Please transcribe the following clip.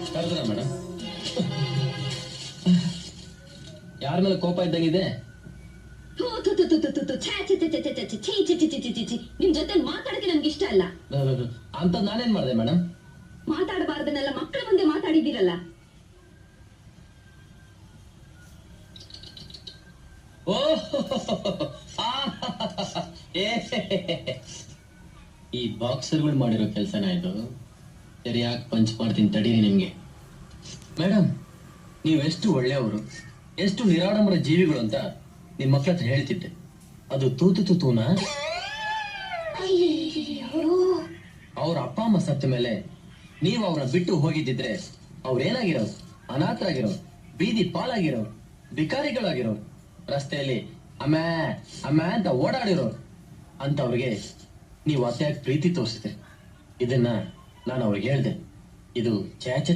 Madam ಯಾರ ಮೇಲೆ ಕೋಪ ಇದ್ದಂಗಿದೆ. ನಿಮ್ ಜೊತೆ ಮಾತಾಡಕ್ಕೆ ನನ್ಗೆ ಇಷ್ಟ ಅಲ್ಲ ಅಂತ ನಾನೇನ್ ಮಾಡಿದೆ ಮೇಡಮ್ ಮಾತಾಡಬಾರ್ದನ್ನೆಲ್ಲ ಮಕ್ಕಳ ಮುಂದೆ ಮಾತಾಡಿದ್ದೀರಲ್ಲ ಈ ಬಾಕ್ಸರ್ಗಳು ಮಾಡಿರೋ ಕೆಲಸನ ಇದು ಸರಿಯಾಗಿ ಪಂಚ್ ಮಾಡ್ತೀನಿ ತಡೀರಿ ನಿಮ್ಗೆ. ಮೇಡಮ್ ನೀವೆಷ್ಟು ಒಳ್ಳೆಯವರು ಎಷ್ಟು ನಿರಾಡಂಬರ ಜೀವಿಗಳು ಅಂತ ನಿಮ್ಮ ಮಕ್ಕಳ ಹತ್ರ ಹೇಳ್ತಿದ್ದೆ. ಅದು ತೂತು ತೂತೂನ ಅವ್ರ ಅಪ್ಪ ಅಮ್ಮ ಸತ್ತ ಮೇಲೆ ನೀವು ಅವ್ರನ್ನ ಬಿಟ್ಟು ಹೋಗಿದ್ದಿದ್ರೆ ಅವ್ರೇನಾಗಿರೋ ಅನಾಥ ಆಗಿರೋ ಬೀದಿ ಪಾಳಾಗಿರೋ ಬಿಕಾರಿಗಳಾಗಿರೋರು ರಸ್ತೆಯಲ್ಲಿ ಅಮ್ಮ ಅಮ್ಮ ಅಂತ ಓಡಾಡಿರೋ ಅಂತ ಅವ್ರಿಗೆ ನೀವು ಅತಿಯಾಗಿ ಪ್ರೀತಿ ತೋರಿಸಿದ್ರಿ. ಇದನ್ನ ನಾನು ಅವ್ರಿಗೆ ಹೇಳಿದೆ ಇದು ಛೇ ಛೇ